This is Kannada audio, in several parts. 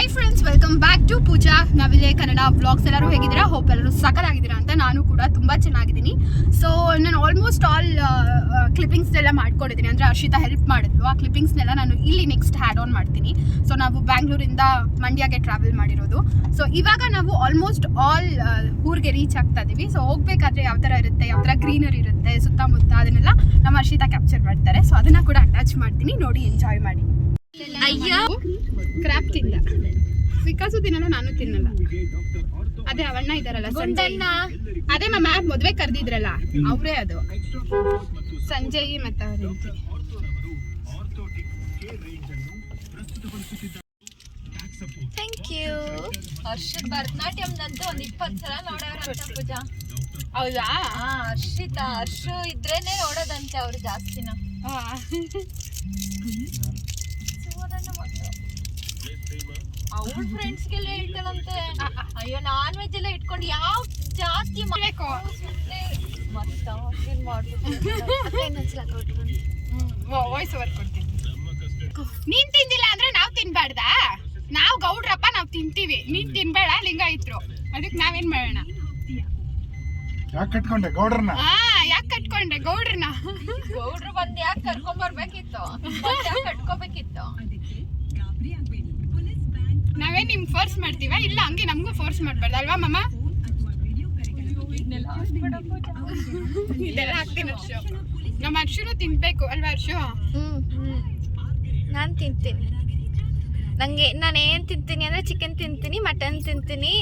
Hi friends welcome back to Pooja ನಾವಿಲ್ಲೇ Kannada blogs ಎಲ್ಲರೂ ಹೇಗಿದ್ದೀರಾ? ಹೋಪ್ ಎಲ್ಲರೂ ಸಕಲಾಗಿದ್ದೀರಾ ಅಂತ ನಾನು ಕೂಡ ತುಂಬ ಚೆನ್ನಾಗಿದ್ದೀನಿ. ಸೊ ನಾನು ಆಲ್ಮೋಸ್ಟ್ ಆಲ್ ಕ್ಲಿಪ್ಪಿಂಗ್ಸ್ ಎಲ್ಲ ಮಾಡ್ಕೊಂಡಿದ್ದೀನಿ. ಅಂದರೆ ಹರ್ಷಿತಾ ಹೆಲ್ಪ್ ಮಾಡಿದ್ಲು. ಆ ಕ್ಲಿಪ್ಪಿಂಗ್ಸ್ನೆಲ್ಲ ನಾನು ಇಲ್ಲಿ ನೆಕ್ಸ್ಟ್ ಹ್ಯಾಡ್ ಆನ್ ಮಾಡ್ತೀನಿ. ಸೊ ನಾವು ಬ್ಯಾಂಗ್ಳೂರಿಂದ ಮಂಡ್ಯಗೆ ಟ್ರಾವೆಲ್ ಮಾಡಿರೋದು. ಸೊ ಇವಾಗ ನಾವು ಆಲ್ಮೋಸ್ಟ್ ಆಲ್ ಊರಿಗೆ ರೀಚ್ ಆಗ್ತಾ ಇದ್ದೀವಿ ಸೊ ಹೋಗ್ಬೇಕಾದ್ರೆ ಯಾವ ಥರ ಇರುತ್ತೆ, ಯಾವ ಥರ ಗ್ರೀನರಿ ಇರುತ್ತೆ, ಸುತ್ತಮುತ್ತ ಅದನ್ನೆಲ್ಲ ನಮ್ಮ ಹರ್ಷಿತಾ ಕ್ಯಾಪ್ಚರ್ ಮಾಡ್ತಾರೆ. ಸೊ ಅದನ್ನು ಕೂಡ ಅಟ್ಯಾಚ್ ಮಾಡ್ತೀನಿ. ನೋಡಿ ಎಂಜಾಯ್ ಮಾಡಿ. ಅಯ್ಯೋ! ಕ್ರಾಪ್ ತಿಂದ. ವಿಕಾಸು ತಿನ್ನಲ್ಲ ನಾನು ತಿನ್ನಲ್ಲ. ಅದೇ ಅವಣ್ಣ ಇದಾರಲ್ಲ ಸಂಜಯ್ನ ಅದೇ ಮ್ಯಾಮ್ ಯಾರು ಮದ್ವೆ ಕರೆದಿದ್ರಲ್ಲ ಅವರೇ ಅದು. ಸಂಜಯ್ ಮತ್ತೆ ಅವ್ರ. ಥ್ಯಾಂಕ್ ಯು ಹರ್ಷದ್ ಭರತನಾಟ್ಯಂದಂತೂ ಒಂದು ಇಪ್ಪತ್ತು ಸಲ ನೋಡೋರಂತ ಪೂಜಾ. ಹೌದಾ? ಹರ್ಷಿತಾ ಹರ್ಷು ಇದ್ರೇನೆ ನೋಡೋದಂತೆ ಅವ್ರು ಜಾಸ್ತಿನ. ಆ. ಅವ್ರ ಫ್ರೆಂಡ್ಸ್ಗೆಲ್ಲ ಹೇಳ್ತಾಳಂತೆ ಅಯ್ಯೋ ನಾನ್ ವೆಜ್ ಎಲ್ಲ ಇಟ್ಕೊಂಡು ಯಾವ ಜಾಸ್ತಿ ಮಾಡಬೇಕು? ವಾಯ್ಸ್ ಓವರ್ ಕೊಡ್ತೀನಿ. ನೀನ್ ತಿಂದಿಲ್ಲ ಅಂದ್ರೆ ನಾವ್ ತಿನ್ಬಾರ್ದಾ ನಾವ್ ಗೌಡ್ರಪ್ಪ ನಾವ್ ತಿಂತೀವಿ. ನೀನ್ ತಿನ್ಬೇಡ ಲಿಂಗ ಲಿಂಗಾಯಿತ್ರು ಅದಕ್ಕೆ ನಾವೇನ್ ಮಾಡೋಣ? ಯಾಕೆ ಕಟ್ಕೊಂಡೆ? ಗೌಡ್ರನ್ನ? ಆ ಯಾಕೆ ಕಟ್ಕೊಂಡೆ? ಗೌಡ್ರನ್ನ? ಗೌಡ್ರು ಬಂದ್ ಯಾಕೆ ಕರ್ಕೊಂಡ್ ಬರ್ಬೇಕಿತ್ತು? ಯಾಕೆ ಕಟ್ಕೋಬೇಕಿತ್ತು? ನಾವೇ ನಿಮ್ ಫೋರ್ಸ್ ಮಾಡ್ತೀವ? ಇಲ್ಲ ಹಂಗೆ ನಮಗೂ ಫೋರ್ಸ್ ಮಾಡಬಾರ್ದು ಅಲ್ವಾ ಮಮ್ಮ ಇದೆಲ್ಲ ಹಾಕ್ತೀನಿ ಹರ್ಷು ನಮ್ಮ ಹರ್ಷನು ತಿನ್ಬೇಕು ಅಲ್ವಾ ಹರ್ಷು ನಾನು ತಿಂತೀನಿ. ನನಗೆ ನಾನು ಏನು ತಿಂತೀನಿ ಅಂದರೆ ಚಿಕನ್ ತಿಂತೀನಿ ಮಟನ್ ತಿಂತೀನಿ.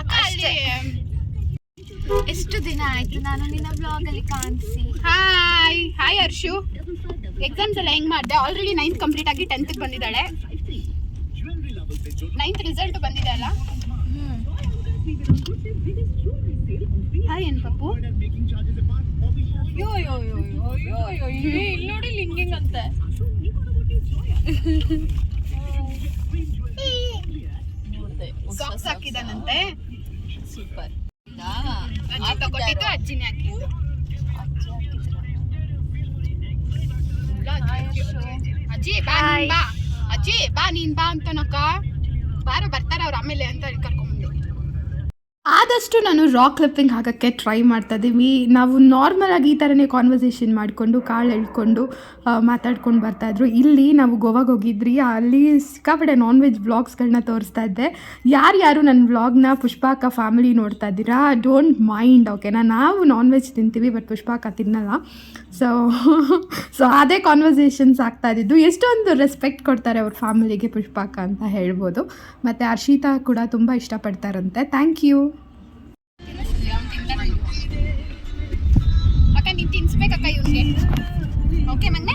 ಅಕ್ಕ ಅಲ್ಲಿ ಎಷ್ಟು ದಿನ ಆಯ್ತು? ನಾನು ನಿನ್ನ ಬ್ಲಾಗ್ ಅಲ್ಲಿ ಕಾಣಿಸಿ. ಹಾಯ್ ಹಾಯ್ ಹರ್ಷು ಎಕ್ಸಾಮ್ಸ್ ಎಲ್ಲ ಹೆಂಗ್ ಮಾಡ್ದೆ? ಆಲ್ರೆಡಿ ನೈನ್ತ್ ಕಂಪ್ಲೀಟ್ ಆಗಿ ಟೆಂತ್ ಬಂದಿದ್ದಾಳೆ. ನೈನ್ತ್ ರಿಸಲ್ಟ್ ಬಂದಿದೆ ಅಲ್ಲ? ಹಾಯ್ ಏನ್ ಪಪ್ಪು? ಯೋ ಯೋ ಯೋ ಯೋ ಯೋ ಯೋ ಇಲ್ಲಿ ನೋಡಿ ಲಿಂಗಿಂಗ್ ಅಂತೆ ಸಾಕ್ಸ್ ಹಾಕಿದಾನಂತೆ ಸೂಪರ್ ತಗೊಟ್ಟಿದ್ದು ಅಜ್ಜಿನೇ ಹಾಕಿದ್ದು ಅಜ್ಜಿ ಬಾ ನೀನ್ ಬಾ ಅಜ್ಜಿ ಬಾ ನೀನ್ ಬಾ ಅಂತನಕ್ಕ ಬಾರ ಬರ್ತಾರೆ ಅವ್ರು ಆಮೇಲೆ ಅಂತ ಕರ್ಕೊಂಡ್ಬಂದು ಆದಷ್ಟು ನಾನು ರಾಕ್ ಕ್ಲಿಪ್ಪಿಂಗ್ ಹಾಕೋಕ್ಕೆ ಟ್ರೈ ಮಾಡ್ತಾ ಇದ್ದೀವಿ ನಾವು ನಾರ್ಮಲಾಗಿ ಈ ಥರನೇ ಕಾನ್ವರ್ಸೇಷನ್ ಮಾಡಿಕೊಂಡು ಕಾಳು ಎಳ್ಕೊಂಡು ಮಾತಾಡ್ಕೊಂಡು ಬರ್ತಾಯಿದ್ರು ಇಲ್ಲಿ ನಾವು ಗೋವಾಗೆ ಹೋಗಿದ್ರಿ. ಅಲ್ಲಿ ಸಿಕ್ಕಾಪಟ್ಟೆ ನಾನ್ ವೆಜ್ ವ್ಲಾಗ್ಸ್ಗಳನ್ನ ತೋರಿಸ್ತಾ ಇದ್ದೆ. ಯಾರ್ಯಾರು ನನ್ನ ವ್ಲಾಗ್ನ ಪುಷ್ಪಾಕ ಫ್ಯಾಮಿಲಿ ನೋಡ್ತಾ ಇದ್ದೀರಾ? ಡೋಂಟ್ ಮೈಂಡ್ ಓಕೆನಾ ನಾವು ನಾನ್ ವೆಜ್ ತಿಂತೀವಿ ಬಟ್ ಪುಷ್ಪಾಕ ತಿನ್ನಲ್ಲ. ಸೊ ಸೊ ಅದೇ ಕಾನ್ವರ್ಸೇಷನ್ಸ್ ಆಗ್ತಾ ಇದ್ದಿದ್ದು. ಎಷ್ಟೊಂದು ರೆಸ್ಪೆಕ್ಟ್ ಕೊಡ್ತಾರೆ ಅವ್ರ ಫ್ಯಾಮಿಲಿಗೆ ಪುಷ್ಪಾಕ ಅಂತ ಹೇಳ್ಬೋದು. ಮತ್ತು ಹರ್ಷಿತಾ ಕೂಡ ತುಂಬ ಇಷ್ಟಪಡ್ತಾರಂತೆ. Thank you okay. ಮಗ್ನೆ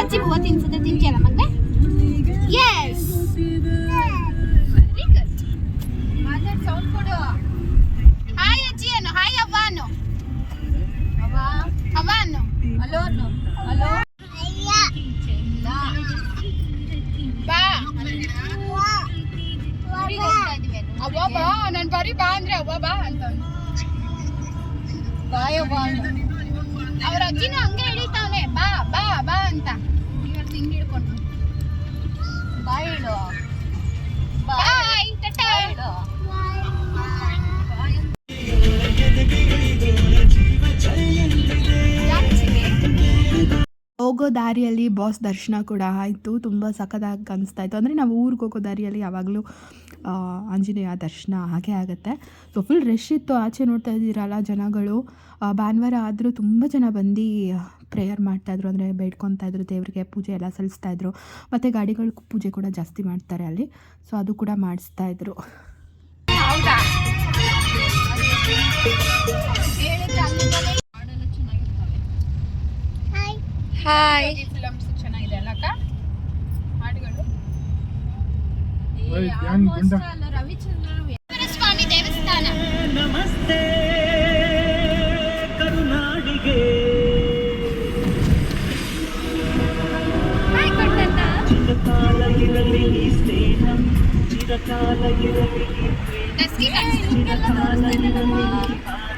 ಅಜ್ಜಿ ಹೂವು ತಿನ್ಸುತ್ತೆ ತಿಂತಿಯಲ್ಲ ಮಗ್ನೆ ಎಸ್ ವೆರಿ ಗುಡ್ ಮಾತಾಡ್ ಸೌಂಡ್ ಕೊಡು. ಹಾಯ್ ಹಾಯ್ ಅವ್ವ ಅನ್ನು. ಅವ್ವ. ಅವ್ವ ಹಲೋ ಅನ್ನು. ಹಲೋ ಬಾ. ನಾನು ಬರೀ ಬಾ ಅಂದ್ರೆ ಅವ್ವ ಬಾ ಅಂತ ಬಾಯ್ ಅವ್ವ ಅನ್ನು. ಅವ್ರ ಅಜ್ಜಿನೂ ಹಂಗೆ ಹಿಡಿತಾವನೆ ಬಾ ಬಾ ಬಾ ಅಂತ. ಹಿಡ್ಕೊಂಡು. ಬಾಯ್ ಹೇಳು. ಬಾಯ್ ಬಾಯ್ ಟಟಾ. ಬಾಯ್ ಹೇಳು. ಹೋಗೋ ದಾರಿಯಲ್ಲಿ ಬಾಸ್ ದರ್ಶನ ಕೂಡ ಆಯಿತು. ತುಂಬ ಸಖತ್ತಾಗಿ ಕಾಣಿಸ್ತಾ ಇತ್ತು. ಅಂದರೆ ನಾವು ಊರಿಗೆ ಹೋಗೋ ದಾರಿಯಲ್ಲಿ ಯಾವಾಗಲೂ ಆ, ಆಂಜನೇಯ ದರ್ಶನ ಹಾಗೆ ಆಗುತ್ತೆ. ಸೊ ಫುಲ್ ರಶ್ ಇತ್ತು. ಆಚೆ ನೋಡ್ತಾ ಇದ್ದೀರಲ್ಲ ಜನಗಳು. ಭಾನುವಾರ ಆದರೂ ತುಂಬ ಜನ ಬಂದು ಪ್ರೇಯರ್ ಮಾಡ್ತಾಯಿದ್ರು ಅಂದರೆ ಬೇಡ್ಕೊತಾಯಿದ್ರು ದೇವರಿಗೆ ಪೂಜೆ ಎಲ್ಲ ಸಲ್ಲಿಸ್ತಾ ಇದ್ರು. ಮತ್ತು ಗಾಡಿಗಳು ಪೂಜೆ ಕೂಡ ಜಾಸ್ತಿ ಮಾಡ್ತಾರೆ ಅಲ್ಲಿ. ಸೊ ಅದು ಕೂಡ ಮಾಡಿಸ್ತಾ ಇದ್ರು. ಹೌದಾ? ಹೇಳಿದ್ರೆ ಅಲ್ಲಿಂದಲೇ ಹಾಡೆಲ್ಲ ಚೆನ್ನಾಗಿರ್ತವೆ ಹಾಯ್ ಚೆನ್ನಾಗಿದೆ ಅಲ್ಲ ಅಕ್ಕ? ಹಾಡುಗಳು? ಸ್ವಾಮಿ ದೇವಸ್ಥಾನ. ನಮಸ್ತೆ. ಕರುನಾಡಿಗೆ ಚಿರಕಾಲ ಇರಲಿ ಈ ಸ್ನೇಹ ಚಿರಕಾಲ ಇರಲಿ ಈ ಪ್ರೇಮ ಡಸ್ಕಿ ಚಿರಕಾಲ ಇರಲಿ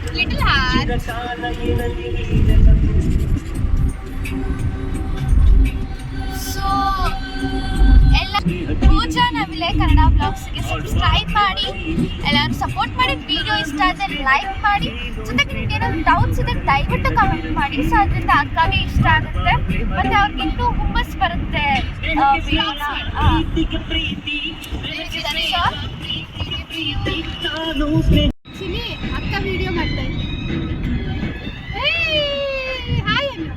ಈ ಲಿಟಲ್ ಹಾರ್ಟ್ ಚಿರಕಾಲ ಇರಲಿ ಪೂಜಾ ನವಿಲೆ ಕನ್ನಡ ಬ್ಲಾಗ್ಸ್ಗೆ ಸಬ್ಸ್ಕ್ರೈಬ್ ಮಾಡಿ. ಎಲ್ಲರೂ ಸಪೋರ್ಟ್ ಮಾಡಿ. ವಿಡಿಯೋ ಇಷ್ಟ ಆದರೆ ಲೈಕ್ ಮಾಡಿ. ಜೊತೆಗೆ ನಿಮ್ಗೆ ಏನಾದ್ರು ಡೌಟ್ಸ್ ಇದ್ದರೆ ದಯವಿಟ್ಟು ಕಮೆಂಟ್ ಮಾಡಿ. ಸೊ ಅದರಿಂದ ಅಕ್ಕಾಗೆ ಇಷ್ಟ ಆಗುತ್ತೆ. ಮತ್ತೆ ಅವ್ರಿಗೆ ಇನ್ನೂ ಹುಮ್ಮಸ್ ಬರುತ್ತೆ ಆ, videoನ, ಪ್ರೀತಿ ಸರಿ, sir? ನಾನು ಸ್ನೇಹ ಚಿನಿ ಅಕ್ಕ ವಿಡಿಯೋ ಮಾಡ್ತಾ ಇದ್ದೆ ಹಾಯ್ ಅನ್ನು.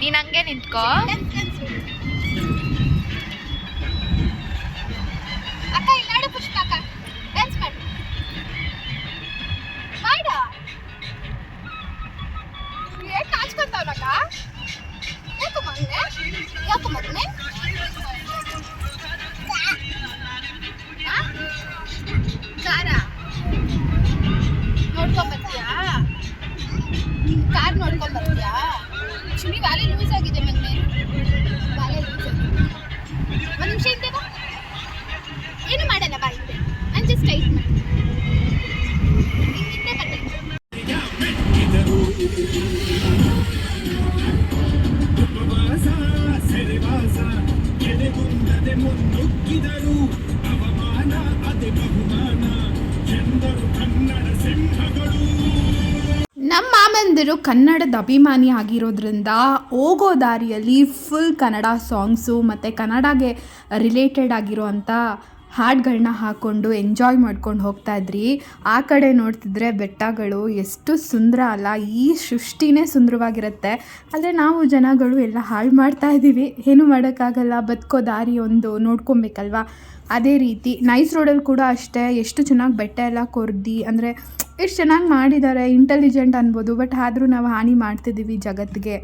ನೀನ್ ಹಂಗೆ ನಿಂತ್ಕೋ. ಕಾರ್ ನೋಡ್ಕೊಂಡು ಬರ್ತೀಯಾ? ವ್ಯಾಲಿ ಲೂಸ್ ಆಗಿದೆ ಮೊನ್ನೆ. ವ್ಯಾಲಿ ಲೂಸ್ ಆಗಿದೆ. ಒಂದು ನಿಮಿಷ ಹಿಂದೆ ಏನು ಮಾಡಲ್ಲ ಬಾ ಹಿಂದೆ ನಾನು ಜಸ್ಟ್ ಟೈಟ್ ಮಾಡಿ ಹಿಂದೆ ಬರ್ತೈತೆ ನಮ್ಮ ಮಾಮಂದಿರು ಕನ್ನಡದ ಅಭಿಮಾನಿ ಆಗಿರೋದ್ರಿಂದ ಹೋಗೋ ದಾರಿಯಲ್ಲಿ ಫುಲ್ ಕನ್ನಡ ಸಾಂಗ್ಸು ಮತ್ತು ಕನ್ನಡಗೆ ರಿಲೇಟೆಡ್ ಆಗಿರೋವಂಥ ಹಾಡುಗಳನ್ನ ಹಾಕ್ಕೊಂಡು ಎಂಜಾಯ್ ಮಾಡ್ಕೊಂಡು ಹೋಗ್ತಾ ಇದ್ರಿ. ಆ ಕಡೆ ನೋಡ್ತಿದ್ರೆ ಬೆಟ್ಟಗಳು ಎಷ್ಟು ಸುಂದರ ಅಲ್ಲ, ಈ ಸೃಷ್ಟಿನೇ ಸುಂದರವಾಗಿರುತ್ತೆ. ಆದರೆ ನಾವು ಜನಗಳು ಎಲ್ಲ ಹಾಳು ಮಾಡ್ತಾ ಇದ್ದೀವಿ. ಏನು ಮಾಡೋಕ್ಕಾಗಲ್ಲ, ಬದುಕೋ ದಾರಿ ಒಂದು ನೋಡ್ಕೊಬೇಕಲ್ವಾ? ಅದೇ ರೀತಿ ನೈಸ್ ರೋಡಲ್ಲಿ ಕೂಡ ಅಷ್ಟೇ, ಎಷ್ಟು ಚೆನ್ನಾಗಿ ಬೆಟ್ಟ ಎಲ್ಲ ಕೊರ್ದಿ, ಅಂದರೆ ಎಷ್ಟು ಚೆನ್ನಾಗಿ ಮಾಡಿದ್ದಾರೆ ಇಂಟೆಲಿಜೆಂಟ್ ಅನ್ಬೋದು ಬಟ್ ಆದರೂ ನಾವು ಹಾನಿ ಮಾಡ್ತಿದ್ದೀವಿ ಜಗತ್ತಿಗೆ.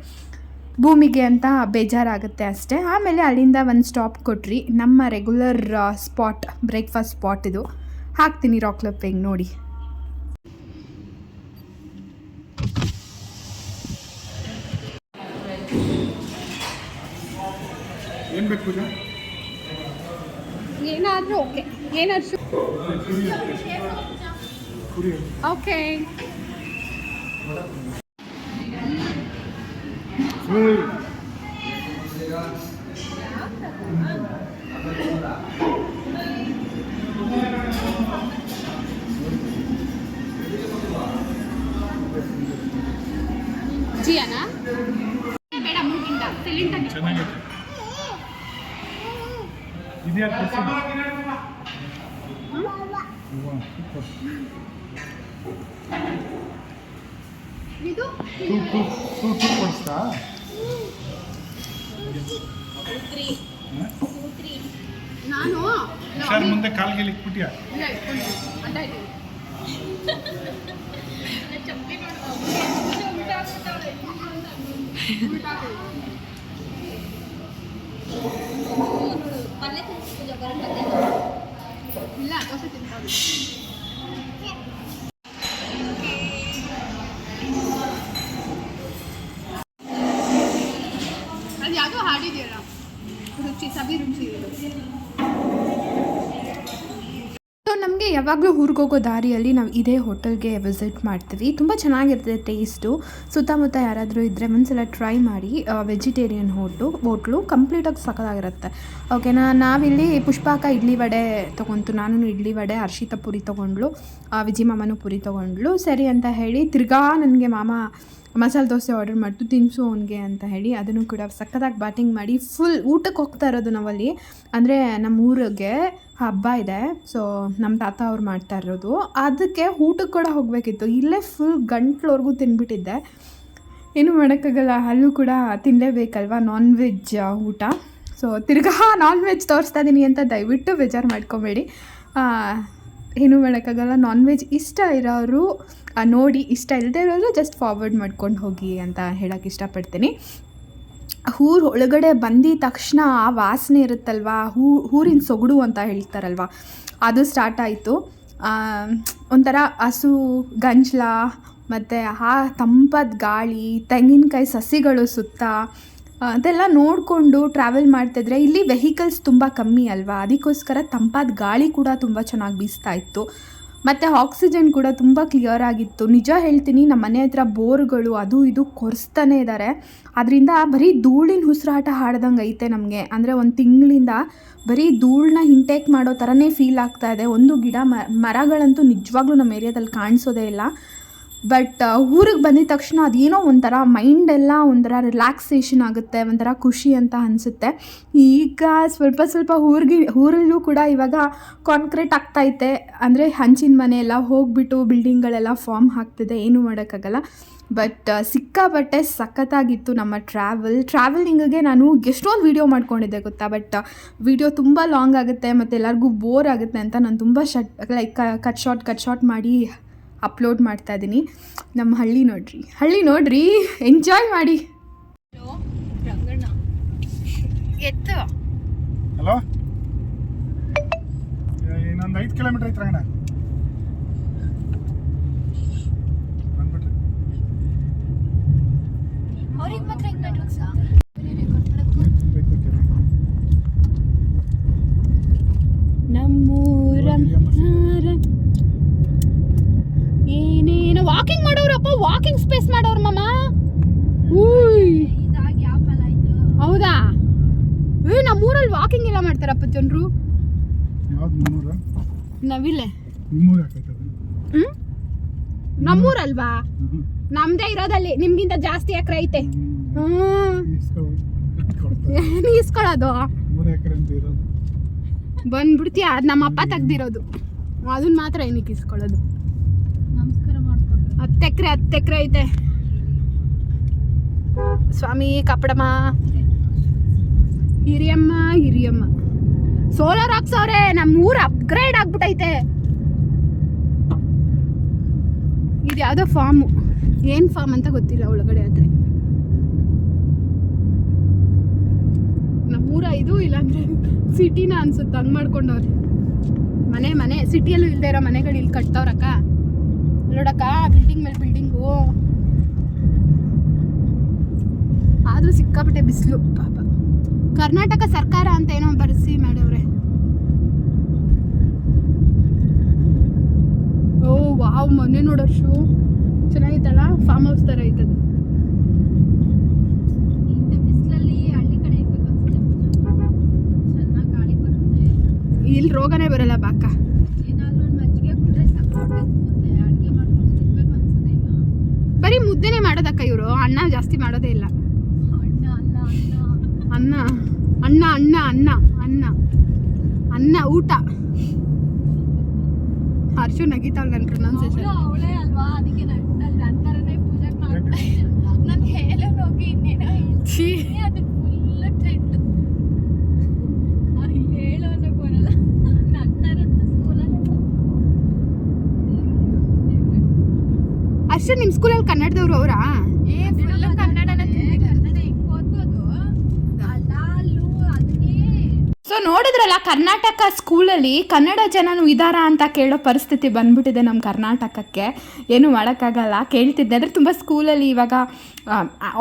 ಭೂಮಿಗೆ ಅಂತ ಬೇಜಾರಾಗುತ್ತೆ ಅಷ್ಟೇ. ಆಮೇಲೆ ಅಲ್ಲಿಂದ ಒಂದು ಸ್ಟಾಪ್ ಕೊಟ್ರಿ. ನಮ್ಮ ರೆಗ್ಯುಲರ್ ಸ್ಪಾಟ್ ಬ್ರೇಕ್ಫಾಸ್ಟ್ ಸ್ಪಾಟ್ ಇದು. ಹಾಕ್ತೀನಿ ರಾಕ್ ಕ್ಲಬ್ಬಿಂಗ್ ನೋಡಿ. ಏನ್ ಬೇಕು ಪೂಜಾ? ಏನಾದರೂ ಓಕೆ. ಏನಾದ್ರು ಓಕೆ. ಜಿಯಾನಾ ಬೇಡ ಮೂಗಿಂದ ಸಿಲಿಂಡರ್ ಚೆನ್ನಾಗೈತೆ ಇದೆಯಾ ಇದು ಸೂಪರ್ ಕೊಡಿಸ್ತಾ ನಾನು ಹುಷಾರ್ ಮುಂದೆ ಕಾಲ್ಗೆ ಇಕ್ಬಿಟ್ಯಾ ಇಲ್ಲ ಇಟ್ಕೊಂಡು ಅಡ್ಡ ಇದ್ದೀನಿ ಇಲ್ಲ ದೋಸೆ ತಿನ್ಕೊಂಡು ಅದು ಹಾಡಿದೆಯಲ್ಲ. ರುಚಿ ಸವಿ ರುಚಿ ನಮಗೆ ಯಾವಾಗಲೂ ಊರಿಗೆ ಹೋಗೋ ದಾರಿಯಲ್ಲಿ ನಾವು ಇದೇ ಹೋಟೆಲ್ಗೆ ವಿಸಿಟ್ ಮಾಡ್ತೀವಿ. ತುಂಬ ಚೆನ್ನಾಗಿರ್ತದೆ ಟೇಸ್ಟು ಸುತ್ತಮುತ್ತ ಯಾರಾದರೂ ಇದ್ದರೆ ಒಂದ್ಸಲ ಟ್ರೈ ಮಾಡಿ ವೆಜಿಟೇರಿಯನ್ ಹೋಟ್ಲು ಹೋಟ್ಲು ಕಂಪ್ಲೀಟಾಗಿ ಸಕ್ಕತ್ತಾಗಿರುತ್ತೆ ಓಕೆನಾ ನಾವಿಲ್ಲಿ ಪುಷ್ಪಾಕ ಇಡ್ಲಿ ವಡೆ ತೊಗೊಂತು ನಾನು ಇಡ್ಲಿ ವಡೆ, ಹರ್ಷಿತ ಪುರಿ ತೊಗೊಂಡ್ಳು ವಿಜಿ ಮಾಮನೂ ಪುರಿ ತೊಗೊಂಡ್ಳು. ಸರಿ ಅಂತ ಹೇಳಿ ತಿರ್ಗಾ ನನಗೆ ಮಾಮ ಮಸಾಲೆ ದೋಸೆ ಆರ್ಡರ್ ಮಾಡ್ತು ತಿನ್ಸು ಅವನಿಗೆ ಅಂತ ಹೇಳಿ ಅದನ್ನು ಕೂಡ ಸಖತ್ತಾಗಿ ಬ್ಯಾಟಿಂಗ್ ಮಾಡಿ ಫುಲ್ ಊಟಕ್ಕೆ ಹೋಗ್ತಾ ಇರೋದು ನಾವಲ್ಲಿ. ಅಂದರೆ ನಮ್ಮ ಊರಿಗೆ ಹಬ್ಬ ಇದೆ ಸೊ ನಮ್ಮ ತಾತ ಅವ್ರು ಮಾಡ್ತಾ ಇರೋದು. ಅದಕ್ಕೆ ಊಟಕ್ಕೆ ಕೂಡ ಹೋಗಬೇಕಿತ್ತು. ಇಲ್ಲೇ ಫುಲ್ ಗಂಟ್ಲವರೆಗೂ ತಿನ್ಬಿಟ್ಟಿದ್ದೆ. ಏನು ಮಾಡೋಕ್ಕಾಗಲ್ಲ, ಅಲ್ಲೂ ಕೂಡ ತಿನ್ನಲೇಬೇಕಲ್ವಾ ನಾನ್ ವೆಜ್ ಊಟ. ಸೊ ತಿರ್ಗಾ ನಾನ್ ವೆಜ್ ತೋರಿಸ್ತಾ ಇದ್ದೀನಿ ಅಂತ ದಯವಿಟ್ಟು ಬೇಜಾರು ಮಾಡ್ಕೊಬೇಡಿ. ಏನೂ ಮಾಡೋಕ್ಕಾಗಲ್ಲ ನಾನ್ ವೆಜ್ ಇಷ್ಟ ಇರೋರು ನೋಡಿ ಇಷ್ಟ ಇಲ್ಲದೆ ಇರೋರು ಜಸ್ಟ್ ಫಾರ್ವರ್ಡ್ ಮಾಡ್ಕೊಂಡು ಹೋಗಿ ಅಂತ ಹೇಳೋಕ್ಕೆ ಇಷ್ಟಪಡ್ತೀನಿ. ಊರು ಒಳಗಡೆ ಬಂದಿದ ತಕ್ಷಣ ಆ ವಾಸನೆ ಇರುತ್ತಲ್ವಾ? ಹೂ ಊರಿನ ಸೊಗಡು ಅಂತ ಹೇಳ್ತಾರಲ್ವ? ಅದು ಸ್ಟಾರ್ಟ್ ಆಯಿತು. ಒಂಥರ ಹಸು, ಗಂಜ್ಲ, ಮತ್ತು ಆ ತಂಪಾದ ಗಾಳಿ, ತೆಂಗಿನಕಾಯಿ ಸಸಿಗಳು ಸುತ್ತ ಅದೆಲ್ಲ ನೋಡಿಕೊಂಡು ಟ್ರಾವೆಲ್ ಮಾಡ್ತಿದ್ರೆ ಇಲ್ಲಿ ವೆಹಿಕಲ್ಸ್ ತುಂಬ ಕಮ್ಮಿ ಅಲ್ವಾ? ಅದಕ್ಕೋಸ್ಕರ ತಂಪಾದ ಗಾಳಿ ಕೂಡ ತುಂಬ ಚೆನ್ನಾಗಿ ಬೀಸ್ತಾ ಇತ್ತು. ಮತ್ತು ಆಕ್ಸಿಜನ್ ಕೂಡ ತುಂಬ ಕ್ಲಿಯರ್ ಆಗಿತ್ತು. ನಿಜ ಹೇಳ್ತೀನಿ ನಮ್ಮ ಮನೆ ಹತ್ರ ಬೋರ್ಗಳು ಅದು ಇದು ಕೊರೆಸ್ತಾನೆ ಇದ್ದಾರೆ ಅದರಿಂದ ಬರೀ ಧೂಳಿನ ಉಸಿರಾಟ ಹಾಡ್ದಂಗೆ ಐತೆ ನಮಗೆ. ಅಂದರೆ ಒಂದು ತಿಂಗಳಿಂದ ಬರೀ ಧೂಳನ್ನ ಇಂಟೇಕ್ ಮಾಡೋ ಥರನೇ ಫೀಲ್ ಆಗ್ತಾ ಇದೆ. ಒಂದು ಗಿಡ ಮರಗಳಂತೂ ನಿಜವಾಗ್ಲೂ ನಮ್ಮ ಏರಿಯಾದಲ್ಲಿ ಕಾಣಿಸೋದೇ ಇಲ್ಲ. ಬಟ್ ಊರಿಗೆ ಬಂದಿದ ತಕ್ಷಣ ಅದೇನೋ ಒಂಥರ ಮೈಂಡ್ ಎಲ್ಲ ಒಂಥರ ರಿಲ್ಯಾಕ್ಸೇಷನ್ ಆಗುತ್ತೆ, ಒಂಥರ ಖುಷಿ ಅಂತ ಅನಿಸುತ್ತೆ. ಈಗ ಸ್ವಲ್ಪ ಸ್ವಲ್ಪ ಊರಿಗೆ, ಊರಲ್ಲೂ ಕೂಡ ಇವಾಗ ಕಾಂಕ್ರೀಟ್ ಆಗ್ತೈತೆ ಅಂದರೆ ಹಂಚಿನ ಮನೆ ಎಲ್ಲ ಹೋಗ್ಬಿಟ್ಟು ಬಿಲ್ಡಿಂಗ್ಗಳೆಲ್ಲ ಫಾರ್ಮ್ ಆಗ್ತಿದೆ ಏನೂ ಮಾಡೋಕ್ಕಾಗಲ್ಲ. ಬಟ್ ಸಿಕ್ಕಾಪಟ್ಟೆ ಸಖತ್ತಾಗಿತ್ತು ನಮ್ಮ ಟ್ರಾವೆಲ್ ಟ್ರಾವೆಲಿಂಗಿಗೆ ನಾನು ಎಷ್ಟೊಂದು ವೀಡಿಯೋ ಮಾಡ್ಕೊಂಡಿದ್ದೆ ಗೊತ್ತಾ? ಬಟ್ ವಿಡಿಯೋ ತುಂಬ ಲಾಂಗ್ ಆಗುತ್ತೆ ಮತ್ತು ಎಲ್ಲರಿಗೂ ಬೋರ್ ಆಗುತ್ತೆ ಅಂತ ನಾನು ತುಂಬ shut like cut short cut short ಮಾಡಿ ಅಪ್ಲೋಡ್ ಮಾಡ್ತಾ ಇದ್ದೀನಿ ನಮ್ಮ ಹಳ್ಳಿ ನೋಡ್ರಿ. ಹಳ್ಳಿ ನೋಡ್ರಿ ಎಂಜಾಯ್ ಮಾಡಿ. ರಂಗಣ್ಣ. ಎತ್ತು. ಹಲೋ? ಇನ್ನೊಂದು ಐದು ಕಿಲೋಮೀಟರ್ ಐತೆ ರಂಗಣ್ಣ. ಅವ್ರಿಗೆ ಮಾತ್ರ ಹೆಂಗ್ ನೆಟ್ವರ್ಕ್ ಬೈಕ್ ಬರ್ತೀರಿ ನಮ್ಮೂರ ಏನೇನು ವಾಕಿಂಗ್ ಮಾಡೋರಪ್ಪ ವಾಕಿಂಗ್ ಸ್ಪೇಸ್ ಮಾಡೋರು ಮಾಮ? ಊಯ್. ಇದಾಗಿ ಯಾವ ಆಯ್ತು? ಹೌದಾ? ಏ ನಮ್ಮ ಊರಲ್ಲಿ ವಾಕಿಂಗ್ ಎಲ್ಲ ಮಾಡ್ತಾರಪ್ಪ ಜನರು. ನಾವಿಲ್ಲೇ. ಹ್ಮ್? ನಮ್ಮೂರಲ್ವಾ. ನಮ್ದೇ ಇರೋದಲ್ಲಿ ನಿಮ್ಗಿಂತ ಜಾಸ್ತಿ ಎಕರೆ ಐತೆ. ಹ್ಞೂ ಇಸ್ಕೊಳ್ಳೋದು ಮೂರು ಅಂತ ಇರೋದು. ಬಂದ್ಬಿಡ್ತೀಯ? ಅದು ನಮ್ಮ ಅಪ್ಪ ತೆಗ್ದಿರೋದು. ಅದನ್ನ ಮಾತ್ರ ಏನಕ್ಕೆ ಇಸ್ಕೊಳ್ಳೋದು? ಮಾಡ್ಕೊಡ್ರಿ ಹತ್ತು ಇದೆ ಹತ್ತು ಎಕರೆ ಐತೆ ಸ್ವಾಮಿ ಕಪ್ಪಡಮ್ಮ ಹಿರಿಯಮ್ಮ ಹಿರಿಯಮ್ಮ. ಸೋಲಾರ್ ಹಾಕ್ಸವ್ರೆ ನಮ್ಮ ಊರು ಅಪ್ಗ್ರೇಡ್ ಆಗ್ಬಿಟ್ಟೈತೆ ಇದು ಯಾವುದೋ ಫಾರ್ಮು ಏನು ಫಾರ್ಮ್ ಅಂತ ಗೊತ್ತಿಲ್ಲ ಒಳಗಡೆ ಆದ್ರೆ. ನಮ್ಮೂರ ಇದು ಇಲ್ಲಾಂದ್ರೆ ಸಿಟಿನ ಅನ್ಸುತ್ತೆ, ಹಂಗೆ ಮಾಡ್ಕೊಂಡವ್ರೆ. ಮನೆ ಮನೆ ಸಿಟಿಯಲ್ಲೂ ಇಲ್ದೇ ಇರೋ ಮನೆಗಳು ಇಲ್ಲಿ ಕಟ್ತವ್ರಕ್ಕ. ನೋಡಕ್ಕ ಬಿಲ್ಡಿಂಗ್ ಮೇಲೆ ಬಿಲ್ಡಿಂಗು ಆದರೂ ಸಿಕ್ಕಾಪಟ್ಟೆ ಬಿಸಿಲು. ಪಾಪ. ಕರ್ನಾಟಕ ಸರ್ಕಾರ ಅಂತ ಏನೋ ಬರೆಸಿ ಮಾಡವ್ರೆ. ಓ ವಾವ್ ಮೊನ್ನೆ ನೋಡೋಷ್ಟು ಚೆನ್ನಾಗಿತ್ತಲ್ಲ? ಫಾರ್ಮ್ ಹೌಸ್ ಥರ ಬರುತ್ತೆ. ಇಲ್ಲಿ ರೋಗನೇ ಬರಲ್ಲ ಬಾಕ ಏನಾದ್ರೂ ಒಂದು ಮಜ್ಜಿಗೆ ಕುಟ್ರೆ ಸಾಕು ಹೊಟ್ಟೆ ತುಂಬುತ್ತೆ ಅಡುಗೆ ಮಾಡ್ಕೊಂಡು ತಿನ್ಬೇಕು ಅನ್ಸೋದೇ ಇಲ್ಲ ಬರೀ ಮುದ್ದೆನೇ ಮಾಡೋದಕ್ಕ ಇವರು. ಅನ್ನ ಜಾಸ್ತಿ ಮಾಡೋದೇ ಇಲ್ಲ. ಅನ್ನ ಅನ್ನ ಅನ್ನ ಅನ್ನ ಅನ್ನ ಅನ್ನ ಊಟ. ಅರ್ಶು ನಗಿತಾವ್ ನನ್ನ ಪ್ರೊನೌನ್ಸೇಷನ್ ಅವಳು ಅಲ್ವಾ? ಅದಕ್ಕೆ ನನ್ನ ಪೂಜೆ ಮಾಡ್ತಾ ನನ್ನ ಹೇಳೋ ಹೋಗಿ ಇನ್ನೇನೋ ಅದು ಫುಲ್ ಟ್ರೆಂಡ್ ಹೇಳೋ ಅನ್ನೋಕೆ ಬರಲ್ಲ ನನ್ನ ಥರದ್ದು ಸ್ಕೂಲಲ್ಲಿ ಅಷ್ಟೇ ನಿಮ್ಮ ಸ್ಕೂಲಲ್ಲಿ ಕನ್ನಡದವ್ರು ಅವರಾ? ಸೊ ನೋಡಿದ್ರಲ್ಲ ಕರ್ನಾಟಕ ಸ್ಕೂಲಲ್ಲಿ ಕನ್ನಡ ಜನನು ಇದಾರ ಅಂತ ಕೇಳೋ ಪರಿಸ್ಥಿತಿ ಬಂದ್ಬಿಟ್ಟಿದೆ ನಮ್ಮ ಕರ್ನಾಟಕಕ್ಕೆ. ಏನು ಮಾಡೋಕ್ಕಾಗಲ್ಲ. ಕೇಳ್ತಿದ್ದೆ. ಅಂದರೆ ತುಂಬ ಸ್ಕೂಲಲ್ಲಿ ಇವಾಗ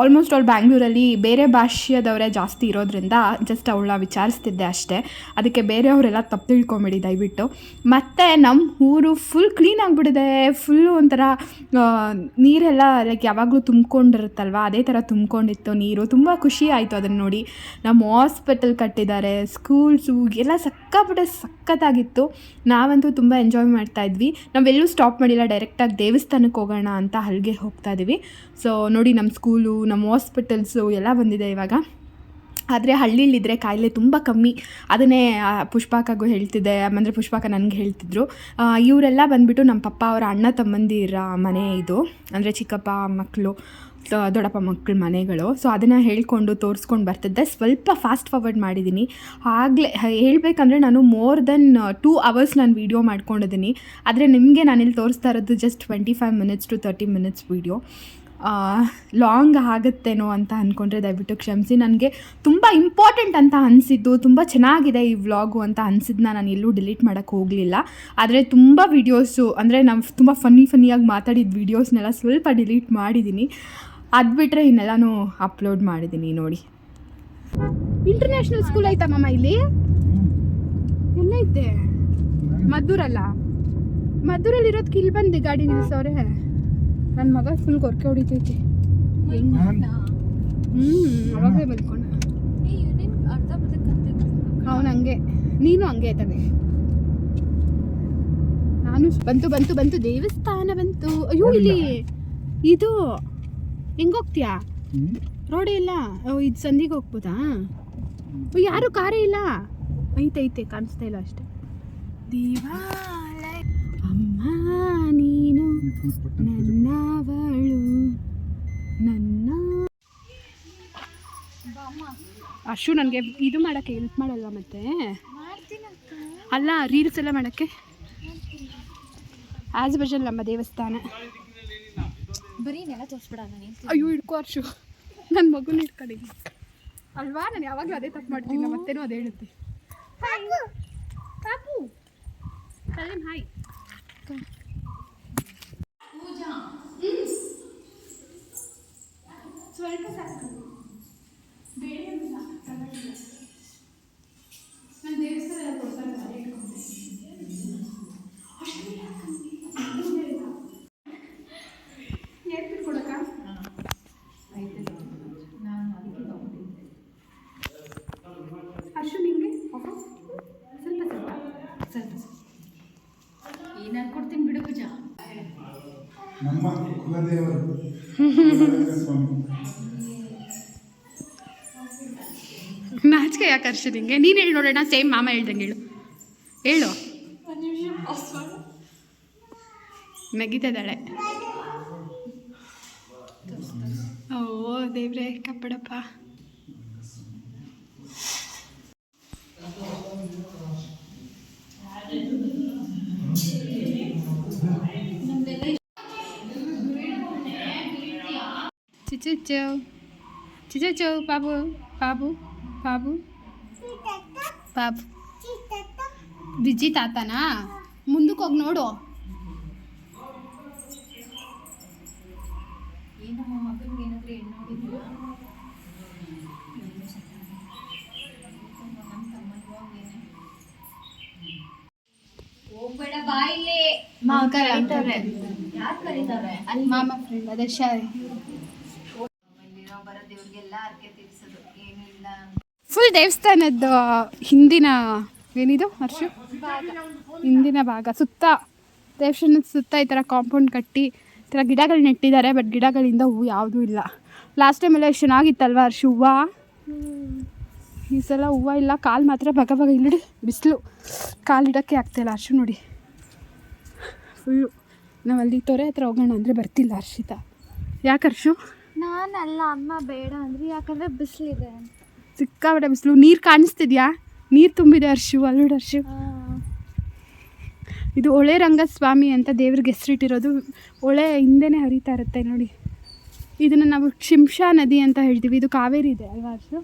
ಆಲ್ಮೋಸ್ಟ್ ಅವಳು ಬ್ಯಾಂಗ್ಳೂರಲ್ಲಿ ಬೇರೆ ಭಾಷೆಯದವರೇ ಜಾಸ್ತಿ ಇರೋದ್ರಿಂದ ಜಸ್ಟ್ ಅವಳ ವಿಚಾರಿಸ್ತಿದ್ದೆ ಅಷ್ಟೇ. ಅದಕ್ಕೆ ಬೇರೆಯವರೆಲ್ಲ ತಪ್ಪು ತಿಳ್ಕೊಂಬಿಡಿ, ದಯವಿಟ್ಟು. ಮತ್ತು ನಮ್ಮ ಊರು ಫುಲ್ ಕ್ಲೀನ್ ಆಗಿಬಿಡಿದೆ ಫುಲ್ಲು ಒಂಥರ ನೀರೆಲ್ಲ ಲೈಕ್ ಯಾವಾಗಲೂ ತುಂಬ್ಕೊಂಡಿರುತ್ತಲ್ವ? ಅದೇ ಥರ ತುಂಬ್ಕೊಂಡಿತ್ತು ನೀರು. ತುಂಬ ಖುಷಿ ಆಯಿತು ಅದನ್ನು ನೋಡಿ. ನಮ್ಮ ಹಾಸ್ಪಿಟಲ್ ಕಟ್ಟಿದ್ದಾರೆ ಸ್ಕೂಲ್ಸು ಎಲ್ಲ ಸಕ್ಕಾಪಟ್ಟೆ ಸಖತ್ತಾಗಿತ್ತು ನಾವಂತೂ ತುಂಬ ಎಂಜಾಯ್ ಮಾಡ್ತಾ ಇದ್ವಿ. ನಾವೆಲ್ಲೂ ಸ್ಟಾಪ್ ಮಾಡಿಲ್ಲ ಡೈರೆಕ್ಟಾಗಿ ದೇವಸ್ಥಾನಕ್ಕೆ ಹೋಗೋಣ ಅಂತ ಅಲ್ಲಿಗೆ ಹೋಗ್ತಾ ಇದ್ದೀವಿ ಸೊ ನೋಡಿ ನಮ್ಮ ಸ್ಕೂಲು, ನಮ್ಮ ಹಾಸ್ಪಿಟಲ್ಸು ಎಲ್ಲ ಬಂದಿದೆ ಇವಾಗ. ಆದರೆ ಹಳ್ಳಿಲಿದ್ದರೆ ಕಾಯಿಲೆ ತುಂಬ ಕಮ್ಮಿ. ಅದನ್ನೇ ಪುಷ್ಪಾಕಾಗೂ ಹೇಳ್ತಿದ್ದೆ, ಅಂದರೆ ಪುಷ್ಪಾಕ ನನಗೆ ಹೇಳ್ತಿದ್ರು. ಇವರೆಲ್ಲ ಬಂದುಬಿಟ್ಟು ನಮ್ಮ ಪಪ್ಪ ಅವರ ಅಣ್ಣ ತಮ್ಮಂದಿರ ಮನೆ ಇದು, ಅಂದರೆ ಚಿಕ್ಕಪ್ಪ ಮಕ್ಕಳು ದೊಡ್ಡಪ್ಪ ಮಕ್ಕಳ ಮನೆಗಳು. ಸೊ ಅದನ್ನು ಹೇಳ್ಕೊಂಡು ತೋರಿಸ್ಕೊಂಡು ಬರ್ತಿದ್ದೆ. ಸ್ವಲ್ಪ ಫಾಸ್ಟ್ ಫಾರ್ವರ್ಡ್ ಮಾಡಿದ್ದೀನಿ ಆಗಲೇ ಹೇಳಬೇಕಂದ್ರೆ ನಾನು ಮೋರ್ ದೆನ್ ಟೂ ಅವರ್ಸ್ ನಾನು ವೀಡಿಯೋ ಮಾಡ್ಕೊಂಡಿದ್ದೀನಿ ಆದರೆ ನಿಮಗೆ ನಾನಿಲ್ಲಿ ತೋರಿಸ್ತಾ ಇರೋದು just twenty five minutes to thirty minutes video long ಆಗುತ್ತೇನೋ ಅಂತ ಅಂದ್ಕೊಂಡ್ರೆ ದಯವಿಟ್ಟು ಕ್ಷಮಿಸಿ. ನನಗೆ ತುಂಬ ಇಂಪಾರ್ಟೆಂಟ್ ಅಂತ ಅನಿಸಿದ್ದು, ತುಂಬ ಚೆನ್ನಾಗಿದೆ ಈ ವ್ಲಾಗು ಅಂತ ಅನಿಸಿದ್ನ ನಾನು ಎಲ್ಲೂ ಡಿಲೀಟ್ ಮಾಡೋಕ್ಕೆ ಹೋಗಲಿಲ್ಲ. ಆದರೆ ತುಂಬ ವೀಡಿಯೋಸು ಅಂದರೆ ನಾವು ತುಂಬ ಫನ್ನಿ ಫನ್ನಿಯಾಗಿ ಮಾತಾಡಿದ ವೀಡಿಯೋಸ್ನೆಲ್ಲ ಸ್ವಲ್ಪ ಡಿಲೀಟ್ ಮಾಡಿದ್ದೀನಿ ಅದು ಬಿಟ್ಟರೆ ಇನ್ನೆಲ್ಲನೂ ಅಪ್ಲೋಡ್ ಮಾಡಿದ್ದೀನಿ ನೋಡಿ. ಇಂಟರ್ನ್ಯಾಷನಲ್ ಸ್ಕೂಲ್ ಐತಾ ಮಾಮ ಇಲ್ಲಿ? ಎಲ್ಲೈತೆ ಮದ್ದೂರಲ್ಲ ಮದ್ದೂರಲ್ಲಿ? ಇರೋದಕ್ಕೆ ಇಲ್ಲಿ ಬಂದೆ ಗಾಡಿ ನಿಲ್ಸವ್ರೆ ನನ್ನ ಮಗ ಫುಲ್ ಗೊರಕೆ ಹೊಡಿತೈತಿ. ನಾನು ಹ್ಮ್ ಅವಾಗಲೇ ಕರ್ತಿದ್ದ ಅವನು ಹಂಗೆ. ನೀನು ಹಂಗೆ ತಾನೆ ನಾನು ಬಂತು ಬಂತು ಬಂತು ದೇವಸ್ಥಾನ ಬಂತು. ಅಯ್ಯೋ ಇಲ್ಲಿ ಇದು ಹೆಂಗೋಗ್ತೀಯಾ ಹ್ಞೂ ರೋಡೇ ಇಲ್ಲ? ಓ, ಇದು ಸಂದಿಗೆ ಹೋಗ್ಬೋದಾ? ಓ, ಯಾರು ಕಾರೇ ಇಲ್ಲ. ಐತೈತೆ ಕಾಣಿಸ್ತಾ ಇಲ್ಲ ಅಷ್ಟೇ. ದೇವಾಲಯ ನನ್ನವಳು ನನ್ನ ಅಶು ನನಗೆ ಇದು ಮಾಡೋಕ್ಕೆ ಹೆಲ್ಪ್ ಮಾಡಲ್ಲ ಮತ್ತೆ? ಅಲ್ಲ ರೀಲ್ಸ್ ಎಲ್ಲ ಮಾಡೋಕ್ಕೆ? ಆಜು ಬಜಲ್ ನಮ್ಮ ದೇವಸ್ಥಾನ. ಬರೀ ನೆಲ ತೋರಿಸ್ಬಿಡ ನಾನು ಅಯ್ಯೋ ಹಿಡ್ಕೋ ಅರ್ಶು ನನ್ನ ಮಗುನ ಹಿಡ್ಕೊಂಡು. ಅಲ್ವಾ ನಾನು ಯಾವಾಗಲೂ ಅದೇ ತಪ್ಪು ಮಾಡ್ತೀನಿ ಮತ್ತೇನು ಅದೇ ಹೇಳುತ್ತೆ. ಪಾಪು ಸಲೀಮ್ ಹಾಯ್ ಸ್ವಲ್ಪ ಸಾಕು. ಬೇಳೆ ಯಾಕೆ ನಿಂಗೆ ನೀನು ಹೇಳಿ ನೋಡೋಣ ಸೇಮ್ ಮಾಮ ಹೇಳ್ದಂಗೆ ಹೇಳು. ಹೇಳು. ನಗಿತದಾಳೆ ಓ, ದೇವ್ರೆ, ಕಪ್ಪಡಪ್ಪ. ಚಿಚು ಚಿಚು ಬಾಬು ಬಾಬು ಬಾಬು. ಬಾಬು ಬಿಜಿ ತಾತನಾ? ಮುಂದಕ್ಕೆ ಹೋಗಿ ನೋಡು ಹೋಗ್ಬೇಡ ಬಾ ಇಲ್ಲಿ. ಮಾವ ಕರೀತಾರೆ. ಯಾರು ಕರೀತಾರೆ ಅಲ್ಲಿ. ಮಾಮ ಫ್ರೆಂಡ್ ಅದೇ ಶಾರಿ ಬರೋ ದೇವ್ರಿಗೆಲ್ಲ ಅರ್ಕೆ ಫುಲ್ ದೇವಸ್ಥಾನದ ಹಿಂದಿನ ಏನಿದು ಹರ್ಷು ಹಿಂದಿನ ಭಾಗ. ಸುತ್ತ, ದೇವಸ್ಥಾನದ ಸುತ್ತ ಈ ಥರ ಕಾಂಪೌಂಡ್ ಕಟ್ಟಿ, ಈ ಥರ ಗಿಡಗಳು ನೆಟ್ಟಿದ್ದಾರೆ ಬಟ್ ಗಿಡಗಳಿಂದ ಹೂವು ಯಾವುದೂ ಇಲ್ಲ. ಲಾಸ್ಟ್ ಟೈಮ್ ಎಲ್ಲ ಎಷ್ಟು ಚೆನ್ನಾಗಿತ್ತಲ್ವ ಹರ್ಷು ಹೂವು? ಈ ಸಲ ಹೂವು ಇಲ್ಲ, ಕಾಲು ಮಾತ್ರ ಬಗ ಬಗ ಇಲ್ಲಿ ಬಿಸಿಲು. ಕಾಲು ಇಡೋಕ್ಕೆ ಆಗ್ತಾಯಿಲ್ಲ ಹರ್ಷು ನೋಡಿ. ಫುಲ್ಲು ನಾವು ಅಲ್ಲಿ ತೊರೆ ಹತ್ರ ಹೋಗೋಣ ಅಂದರೆ ಬರ್ತಿಲ್ಲ ಹರ್ಷಿತಾ. ಯಾಕೆ ಹರ್ಷು? ನಾನಲ್ಲ, ಅಮ್ಮ ಬೇಡ ಅಂದ್ರೆ ಯಾಕಂದ್ರೆ ಬಿಸಿಲಿದೆ ಅಂತ. ಸಿಕ್ಕಾಬಿಟ್ಟೆ ಬಿಸಿಲು. ನೀರು ಕಾಣಿಸ್ತಿದ್ಯಾ? ನೀರು ತುಂಬಿದೆ ಹರ್ಷು ಅಲ್ಲೂಡ್ ಹರ್ಷು. ಇದು ಒಳೆ ರಂಗಸ್ವಾಮಿ ಅಂತ ದೇವ್ರಿಗೆ ಹೆಸರಿಟ್ಟಿರೋದು. ಒಳೆ ಹಿಂದೆನೇ ಹರಿತಾ ಇರುತ್ತೆ ನೋಡಿ. ಇದನ್ನು ನಾವು ಶಿಂಷಾ ನದಿ ಅಂತ ಹೇಳ್ತೀವಿ. ಇದು ಕಾವೇರಿ ಇದೆ ಅಲ್ವಾ ಅರ್ಶು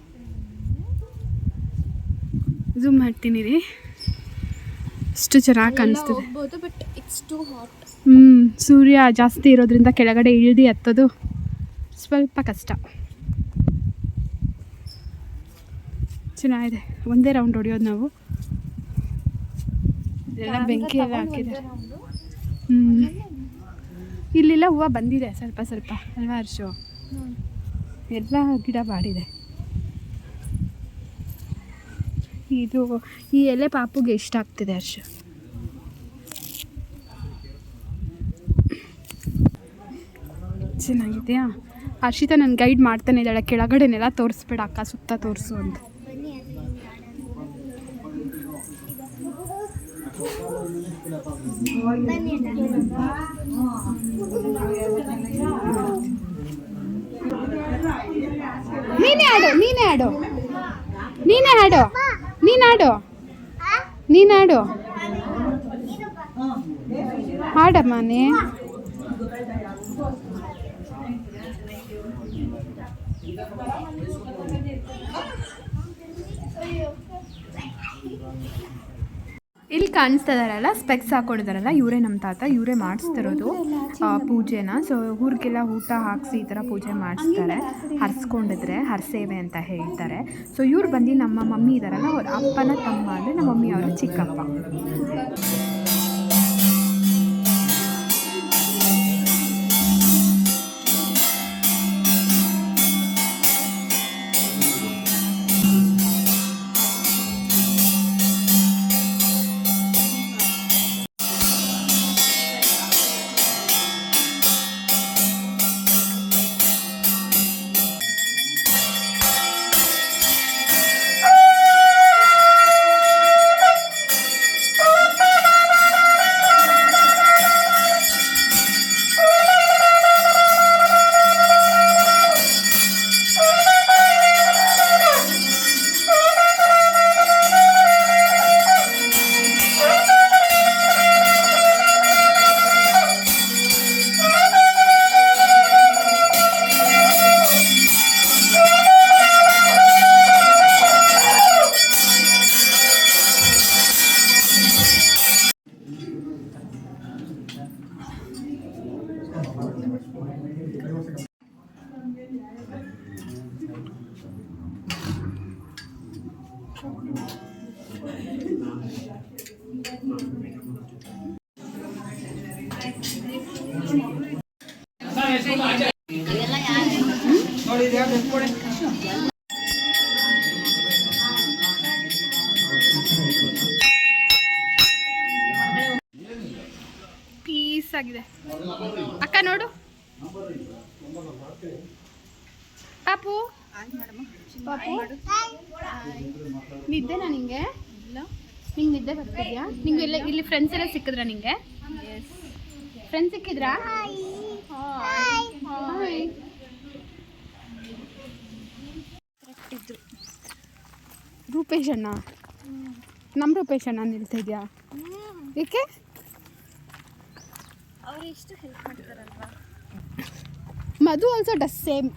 ಝೂಮ್ ಮಾಡ್ತೀನಿ ರೀ. ಅಷ್ಟು ಚೆನ್ನಾಗಿ ಕಾಣಿಸ್ತದೆ. ಹ್ಞೂ ಸೂರ್ಯ ಜಾಸ್ತಿ ಇರೋದ್ರಿಂದ ಕೆಳಗಡೆ ಇಳಿದು ಹತ್ತೋದು ಸ್ವಲ್ಪ ಕಷ್ಟ. ಚೆನ್ನಾಗಿದೆ ಒಂದೇ ರೌಂಡ್ ಹೊಡಿಯೋದು ನಾವು. ಎಲ್ಲ ಬೆಂಕಿ ಎಲ್ಲ ಹಾಕಿದ್ದಾರೆ ಹ್ಞೂ ಇಲ್ಲೆಲ್ಲ ಹೂವು ಬಂದಿದೆ ಸ್ವಲ್ಪ ಸ್ವಲ್ಪ ಅಲ್ವಾ ಹರ್ಷು? ಎಲ್ಲ ಗಿಡ ಬಾಡಿದೆ. ಇದು ಈ ಎಲೆ ಪಾಪುಗೆ ಇಷ್ಟ ಆಗ್ತಿದೆ ಹರ್ಷು. ಚೆನ್ನಾಗಿದೆಯಾ? ಹರ್ಷಿತಾ ನನ್ನ ಗೈಡ್ ಮಾಡ್ತಾನೆ ಇದ್ದಾಳೆ ಕೆಳಗಡೆನೆಲ್ಲ ತೋರಿಸ್ಬೇಡ ಅಕ್ಕ ಸುತ್ತ ತೋರಿಸು ಅಂತ. ನೀನೇ ಆಡು ನೀನೇ ಆಡು ನೀನೇ ಆಡು ನೀನು ಆಡು ನೀನು ಆಡು ಇಲ್ಲಿ ಕಾಣಿಸ್ತಾ ಇದಾರಲ್ಲ ಸ್ಪೆಕ್ಸ್ ಹಾಕೊಂಡಿದಾರಲ್ಲ, ಇವರೇ ನಮ್ಮ ತಾತ, ಇವರೇ ಮಾಡಿಸ್ತಿರೋದು ಪೂಜೆನ. ಸೊ ಊರಿಗೆಲ್ಲ ಊಟ ಹಾಕಿಸಿ ಈ ಥರ ಪೂಜೆ ಮಾಡಿಸ್ತಾರೆ. ಹರ್ಸ್ಕೊಂಡಿದ್ರೆ ಹರ್ಸೇವೆ ಅಂತ ಹೇಳ್ತಾರೆ. ಸೊ ಇವ್ರು ಬಂದು ನಮ್ಮ ಮಮ್ಮಿ ಇದಾರಲ್ಲ, ಅವ್ರ ಅಪ್ಪನ ತಮ್ಮ ಅಂದರೆ ನಮ್ಮ ಮಮ್ಮಿ, ಅವರ ಚಿಕ್ಕಪ್ಪ. ಪೀಸ್ ಆಗಿದೆ. ಅಕ್ಕ ನೋಡು. ಪಾಪು. ಪಾಪು. ನಿದ್ದೆನಾ ನಿಂಗೆ? ನಿಂಗೆ ನಿದ್ದೆ ಬರ್ತಿದ್ಯಾ? ನಿಂಗೆ ಇಲ್ಲ ಇಲ್ಲಿ ಫ್ರೆಂಡ್ಸ್ ಎಲ್ಲ ಸಿಕ್ಕಿದ್ರಾ ನಿಂಗೆ? ಫ್ರೆಂಡ್ಸ್ ಸಿಕ್ಕಿದ್ರಾ? ಹಾಯ್ ರೂಪೇಶ್ ಅಣ್ಣ. ನಮ್ಮ ರೂಪೇಶ್ ಅಣ್ಣ ನಿಲ್ತಾ ಇದೆಯಾ ಏಕೆ? Madhu also does same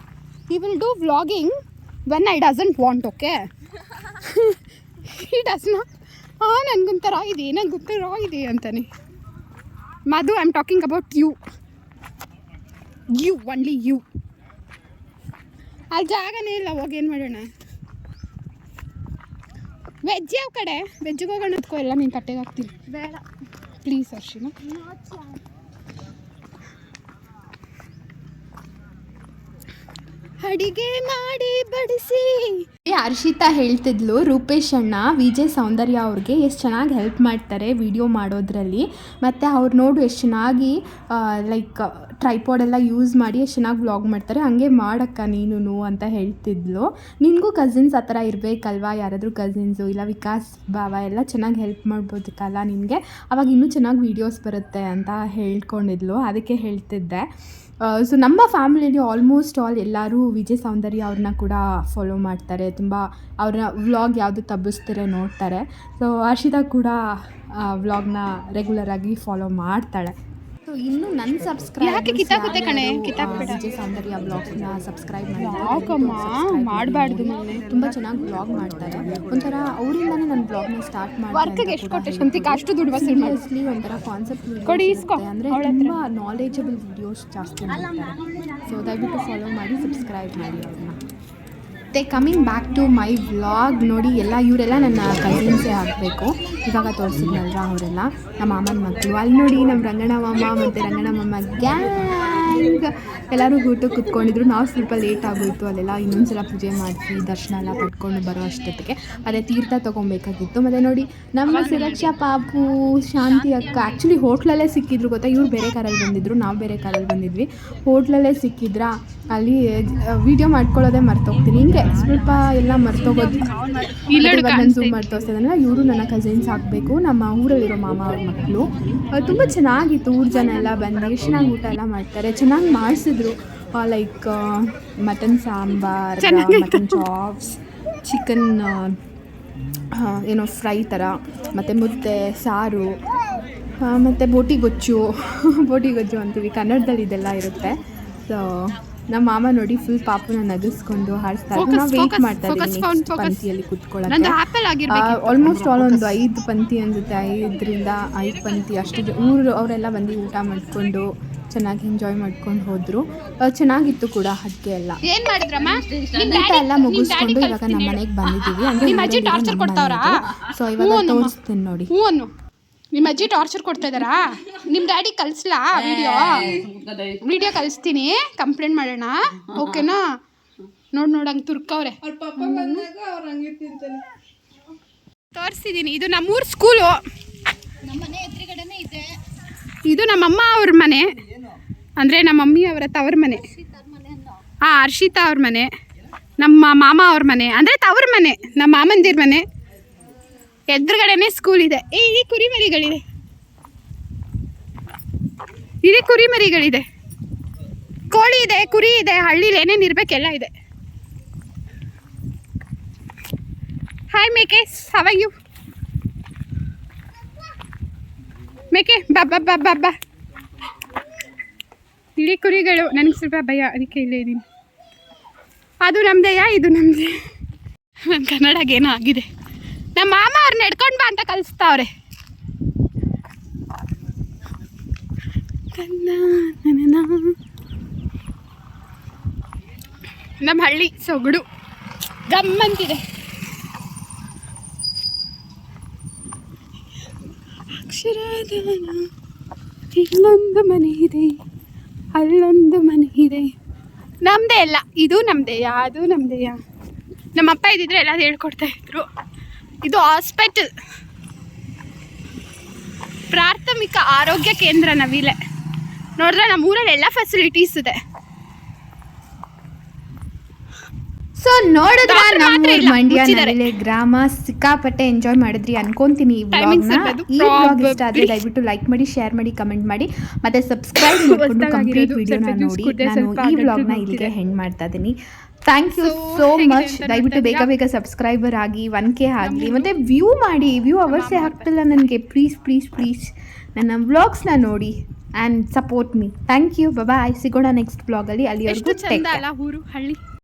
he will do vlogging when I doesn't want okay he does not ಹಾಂ ನನಗೊಂಥರ ಇದೆ ನನಗೊಂಥರ ಇದೆ ಅಂತಾನೆ. Madhu I am talking about you you only you ಅಲ್ಲಿ ಜಾಗನೇ ಇಲ್ಲ ಹೋಗಿ ಏನು ಮಾಡೋಣ? ವೆಜ್ ಯಾವ ಕಡೆ? ವೆಜ್ಗೆ ಹೋಗೋಣ ಅದಕ್ಕೋ ಎಲ್ಲ ನೀನು ಕಟ್ಟೆಗೆ ಹಾಕ್ತೀನಿ ಬೇಡ. ಪ್ಲೀಸ್ ಅರ್ಶಿನ ಅಡಿಗೆ ಮಾಡಿ ಬಡಿಸಿ. ಹರ್ಷಿತಾ ಹೇಳ್ತಿದ್ಲು, ರೂಪೇಶ್ ಅಣ್ಣ, ವಿಜಯ್ ಸೌಂದರ್ಯ ಅವ್ರಿಗೆ ಎಷ್ಟು ಚೆನ್ನಾಗಿ ಹೆಲ್ಪ್ ಮಾಡ್ತಾರೆ ವಿಡಿಯೋ ಮಾಡೋದ್ರಲ್ಲಿ. ಮತ್ತು ಅವ್ರು ನೋಡು ಎಷ್ಟು ಚೆನ್ನಾಗಿ ಲೈಕ್ ಟ್ರೈಪಾಡ್ ಎಲ್ಲ ಯೂಸ್ ಮಾಡಿ ಎಷ್ಟು ಚೆನ್ನಾಗಿ ವ್ಲಾಗ್ ಮಾಡ್ತಾರೆ. ಹಂಗೆ ಮಾಡಕ್ಕ ನೀನು ಅಂತ ಹೇಳ್ತಿದ್ಲು. ನಿನಗೂ ಕಸಿನ್ಸ್ ಆ ಥರ ಇರಬೇಕಲ್ವಾ? ಯಾರಾದರೂ ಕಸಿನ್ಸು ಇಲ್ಲ ವಿಕಾಸ್ ಬಾವ ಎಲ್ಲ ಚೆನ್ನಾಗಿ ಹೆಲ್ಪ್ ಮಾಡ್ಬೋದಕ್ಕಲ್ಲ ನಿನಗೆ? ಅವಾಗ ಇನ್ನೂ ಚೆನ್ನಾಗಿ ವೀಡಿಯೋಸ್ ಬರುತ್ತೆ ಅಂತ ಹೇಳ್ಕೊಂಡಿದ್ಲು. ಅದಕ್ಕೆ ಹೇಳ್ತಿದ್ದೆ. ಸೊ ನಮ್ಮ ಫ್ಯಾಮಿಲಿಯಲ್ಲಿ ಆಲ್ಮೋಸ್ಟ್ ಆಲ್ ಎಲ್ಲರೂ ವಿಜಯ್ ಸೌಂದರ್ಯ ಅವ್ರನ್ನ ಕೂಡ ಫಾಲೋ ಮಾಡ್ತಾರೆ. ತುಂಬ ಅವ್ರನ್ನ ವ್ಲಾಗ್ ಯಾವುದು ತಬ್ಬಿಸ್ತಾರೆ ನೋಡ್ತಾರೆ. ಸೊ ಹರ್ಷಿತಾ ಕೂಡ ವ್ಲಾಗ್ನ ರೆಗ್ಯುಲರಾಗಿ ಫಾಲೋ ಮಾಡ್ತಾಳೆ. ಇನ್ನು ನನ್ನ ಸಬ್ಸ್ಕ್ರೈಬ್ ಯಾಕೆ ಕಿತ್ತಾಗುತ್ತೆ ಕಣೆ? ಕಿತ್ತಾಕ್ಬೇಡ. ಸೌಂದರ್ಯ ಬ್ಲಾಗ್ಸ್ನ ಸಬ್ಸ್ಕ್ರೈಬ್ ಯಾಕಮ್ಮ? ಮಾಡ್ಬಾರ್ದು ಮಾಡಿ ತುಂಬ ಚೆನ್ನಾಗಿ ಬ್ಲಾಗ್ ಮಾಡ್ತಾರೆ ಒಂಥರ ಅವರಿಂದನೇ ನನ್ನ ಬ್ಲಾಗ್ನ ಸ್ಟಾರ್ಟ್ ಮಾಡಿ ವರ್ಕ್ಗೆ ಎಷ್ಟು ಕೊಟ್ಟೆ ಶಂತಿಕ ಅಷ್ಟು ದುಡ್ಡು ವಸೂಲ್ ಮಾಡಿ ಒಂಥರ ಕಾನ್ಸೆಪ್ಟ್ ಕೊಡಿ, ಇಸ್ಕೊ. ಅಂದರೆ. ತುಂಬ ನಾಲೆಜಬಲ್ ವಿಡಿಯೋಸ್ ಜಾಸ್ತಿ ಮಾಡ್ತಾರೆ ಸೊ ದಯವಿಟ್ಟು ಫಾಲೋ ಮಾಡಿ ಸಬ್ಸ್ಕ್ರೈಬ್ ಮಾಡಿ ಅವ್ರನ್ನ ಮತ್ತೆ coming back to my vlog ನೋಡಿ ಎಲ್ಲ, ಇವರೆಲ್ಲ ನನ್ನ ಕಸಿನ್ಸೇ ಆಗಬೇಕು. ಇವಾಗ ತೋರಿಸಿದ್ನಲ್ವ ಅವರೆಲ್ಲ? ನಮ್ಮ ಮಾಮನ ಮಕ್ಕಳು ಅಲ್ಲಿ ನೋಡಿ ನಮ್ಮ ರಂಗಣ ಮಾಮ ಮತ್ತು ರಂಗಣ ಮಾಮ ಗ್ಯಾಂಗ್ ಎಲ್ಲರೂ ಊಟಕ್ಕೆ ಕುತ್ಕೊಂಡಿದ್ರು. ನಾವು ಸ್ವಲ್ಪ ಲೇಟ್ ಆಗೋಯ್ತು. ಅಲ್ಲೆಲ್ಲ ಇನ್ನೊಂದ್ಸಲ ಪೂಜೆ ಮಾಡಿಸಿ ದರ್ಶನ ಎಲ್ಲ ಪಡ್ಕೊಂಡು ಬರೋ ಅಷ್ಟೊತ್ತಿಗೆ. ಅದೇ ತೀರ್ಥ ತೊಗೊಬೇಕಾಗಿತ್ತು. ಮತ್ತು ನೋಡಿ ನಮ್ಮ ಸುರಕ್ಷಾ ಪಾಪು ಶಾಂತಿ ಅಕ್ಕ ಆ್ಯಕ್ಚುಲಿ ಹೋಟ್ಲಲ್ಲೇ ಸಿಕ್ಕಿದ್ರು ಗೊತ್ತಾ? ಇವ್ರು ಬೇರೆ ಕಾರಲ್ಲಿ ಬಂದಿದ್ರು. ನಾವು ಬೇರೆ ಕಾರಲ್ಲಿ ಬಂದಿದ್ವಿ. ಹೋಟ್ಲಲ್ಲೇ ಸಿಕ್ಕಿದ್ರಾ? ಅಲ್ಲಿ ವಿಡಿಯೋ ಮಾಡ್ಕೊಳ್ಳೋದೇ ಮರ್ತೋಗ್ತೀನಿ. ಹಿಂಗೆ ಸ್ವಲ್ಪ ಎಲ್ಲ ಮರ್ತೋಗೋದು ಝೂಮ್ ಮಾಡಿ ತೋರಿಸೋದನ್ನ ಇವರು ನನ್ನ ಕಸಿನ್ಸ್ ಆಗಬೇಕು. ನಮ್ಮ ಊರಲ್ಲಿರೋ ಮಾಮ ಅವ್ರ ಮಕ್ಕಳು ತುಂಬ ಚೆನ್ನಾಗಿತ್ತು. ಊರು ಜನ ಎಲ್ಲ ಬಂದು ಎಷ್ಟು ಚೆನ್ನಾಗಿ ಊಟ ಎಲ್ಲ ಮಾಡ್ತಾರೆ. ಚೆನ್ನಾಗಿ ಮಾಡಿಸಿದ್ರು. Like mutton sambar mutton chops chicken ಏನೋ ಫ್ರೈ ಥರ ಮತ್ತು ಮುದ್ದೆ ಸಾರು ಮತ್ತು ಬೋಟಿ ಗೊಜ್ಜು ಬೋಟಿ ಗೊಜ್ಜು ಅಂತೀವಿ. ಕನ್ನಡದಲ್ಲಿ ಇದೆಲ್ಲ ಇರುತ್ತೆ. ಸೊ ನಮ್ಮ ಮಾಮ ನೋಡಿ ಫುಲ್ ಪಾಪನ ನಗಿಸ್ಕೊಂಡು ಹಾಡಿಸ್ತಾ ಇದ್ರು ನಾವು ವೆಯ್ಟ್ ಮಾಡ್ತಾ ಇದ್ದೀವಿ ಪಂಕ್ತಿಯಲ್ಲಿ ಆಗಿರ್ಬೇಕು ಆಲ್ಮೋಸ್ಟ್ ಆಲ್ ಒಂದು ಐದು ಪಂಕ್ತಿ ಅನ್ಸುತ್ತೆ. ಐದರಿಂದ ಐದು ಪಂಕ್ತಿ ಅಷ್ಟು ಮೂರು ಊರು ಅವರೆಲ್ಲ ಬಂದು ಊಟ ಮಾಡ್ಕೊಂಡು ಚೆನ್ನಾಗಿ ಎಂಜಾಯ್ ಮಾಡ್ಕೊಂಡು ಹೋದರು. ಚೆನ್ನಾಗಿತ್ತು ಕೂಡ ಅಡುಗೆ ಎಲ್ಲ. ಏನ್ ಮಾಡಿದ್ರಮ್ಮ? ಊಟ ಎಲ್ಲ ಮುಗಿಸ್ಕೊಂಡು ಇವಾಗ ನಮ್ಮ ಮನೆಗೆ ಬಂದಿದ್ದೀವಿ. ಅಂದರೆ ನಿಮ್ಮ ಅಜ್ಜಿ torture ಕೊಡ್ತಾವ್ರಾ? ಸೊ ಇವಾಗ ತೋರಿಸ್ತೀನಿ ನೋಡಿ. ನಿಮ್ಮ ಅಜ್ಜಿ ಟಾರ್ಚರ್ ಕೊಡ್ತಾ ಇದ್ದಾರಾ? ನಿಮ್ಮ ಡ್ಯಾಡಿ ಕಳಿಸ್ಲಾ ವಿಡಿಯೋ ವಿಡಿಯೋ ಕಳಿಸ್ತೀನಿ ಕಂಪ್ಲೇಂಟ್ ಮಾಡೋಣ. ಓಕೆನಾ ನೋಡ್ ನೋಡ್ ಹಂಗೆ ತುರ್ಕವ್ರೆ. ತೋರಿಸ್ತಿದ್ದೀನಿ ಇದು ನಮ್ಮೂರು ಸ್ಕೂಲು ಇದು ನಮ್ಮಮ್ಮ ಅವ್ರ ಮನೆ. ಅಂದರೆ ನಮ್ಮ ಮಮ್ಮಿ ಅವರ ತವ್ರ ಮನೆ. ಹಾಂ ಹರ್ಷಿತಾ ಅವ್ರ ಮನೆ. ನಮ್ಮ ಮಾಮ ಅವ್ರ ಮನೆ. ಅಂದರೆ ತವ್ರ ಮನೆ. ನಮ್ಮ ಮಾಮಂದಿರ ಮನೆ. ಎದುರುಗಡೆನೆ ಸ್ಕೂಲ್ ಇದೆ. ಏ ಇಲ್ಲಿ ಕುರಿಮರಿಗಳಿದೆ. ಇಲ್ಲಿ ಕುರಿಮರಿಗಳಿದೆ. ಕೋಳಿ ಇದೆ, ಕುರಿ ಇದೆ, ಹಳ್ಳಿಲಿ ಏನೇನು ಇರ್ಬೇಕೆಲ್ಲ ಇದೆ. ಹಾಯ್ ಮೇಕೆ ಹವ ಯು ಮೇಕೆ, ಬಾ ಬಾ ಬಾ ಇಳಿ ಕುರಿಗಳು, ನನಗೆ ಸ್ವಲ್ಪ ಭಯ, ಅದಕ್ಕೆ ಇಲ್ಲೇ ಇದ್ದೀನಿ ಅದು ನಮ್ದೇಯ? ಇದು ನಮ್ದೇ. ನನ್ನ ಕನ್ನಡಗೇನೋ ಆಗಿದೆ. ನಮ್ಮ ಮಾಮ ಅವ್ರು ನಡ್ಕೊಂಡು ಬಾ ಅಂತ ಕಲಿಸ್ತಾವ್ರೆ ನಮ್ಮ ಹಳ್ಳಿ ಸೊಗಡು ಗಮ್ಮಂತಿದೆ ಅಕ್ಷರದಾನ ಇಲ್ಲೊಂದು ಮನೆ ಇದೆ, ಅಲ್ಲೊಂದು ಮನೆ ಇದೆ. ನಮ್ಮದೇ ಅಲ್ಲ, ಇದು ನಮ್ಮದೆಯಾ ಅದು ನಮ್ಮ ನಮ್ಮಪ್ಪ ಇದ್ದಿದ್ರೆ ಎಲ್ಲ ಹೇಳ್ಕೊಡ್ತಾ ಇದ್ರು. ಇದು ಹಾಸ್ಪಿಟಲ್. ಪ್ರಾಥಮಿಕ ಆರೋಗ್ಯ ಕೇಂದ್ರ ನವಿಲೆ ನೋಡಿದ್ರೆ ನಮ್ಮ ಊರಲ್ಲಿ ಎಲ್ಲ ಫೆಸಿಲಿಟೀಸ್ ಇದೆ. ಸೊ ನೋಡಿದ್ರ ನಮ್ಮ ಮಂಡ್ಯ. ಗ್ರಾಮ ಸಿಕ್ಕಾಪಟ್ಟೆ ಎಂಜಾಯ್ ಮಾಡಿದ್ರಿ ಅನ್ಕೊಂತೀನಿ ಈ Timings ವ್ಲಾಗ್ನ ಈ ವ್ಲಾಗ್ ಇಷ್ಟ ಆದ್ರೆ ದಯವಿಟ್ಟು ಲೈಕ್ ಮಾಡಿ ಶೇರ್ ಮಾಡಿ ಕಮೆಂಟ್ ಮಾಡಿ. ಮತ್ತೆ ಸಬ್ಸ್ಕ್ರೈಬ್ ಮಾಡ್ಕೊಂಡು ಕಂಪ್ಲೀಟ್ ವಿಡಿಯೋ ವಿಡಿಯೋನ ನೋಡಿ. ನಾನು ಈ ವ್ಲಾಗ್ನ ಇಲ್ಲಿಗೆ ಹೆಂಡ್ ಮಾಡ್ತಾ ಇದ್ದೀನಿ ಥ್ಯಾಂಕ್ ಯು ಸೋ ಮಚ್ ದಯವಿಟ್ಟು ಬೇಗ ಬೇಗ ಸಬ್ಸ್ಕ್ರೈಬರ್ ಆಗಿ ಒನ್ ಕೆ ಆಗಲಿ ಮತ್ತೆ ವ್ಯೂ ಮಾಡಿ. ವ್ಯೂ ಅವರ್ಸೇ ಹಾಕ್ತಿಲ್ಲ ನನಗೆ. ಪ್ಲೀಸ್ ಪ್ಲೀಸ್ ಪ್ಲೀಸ್ ನನ್ನ ವ್ಲಾಗ್ಸ್ನ ನೋಡಿ and support me thank you bye ಸಿಗೋಣ ನೆಕ್ಸ್ಟ್ ಬ್ಲಾಗಲ್ಲಿ ಅಲ್ಲಿ. ಅಲ್ಲಿವರೆಗೂ ಹಳ್ಳಿ.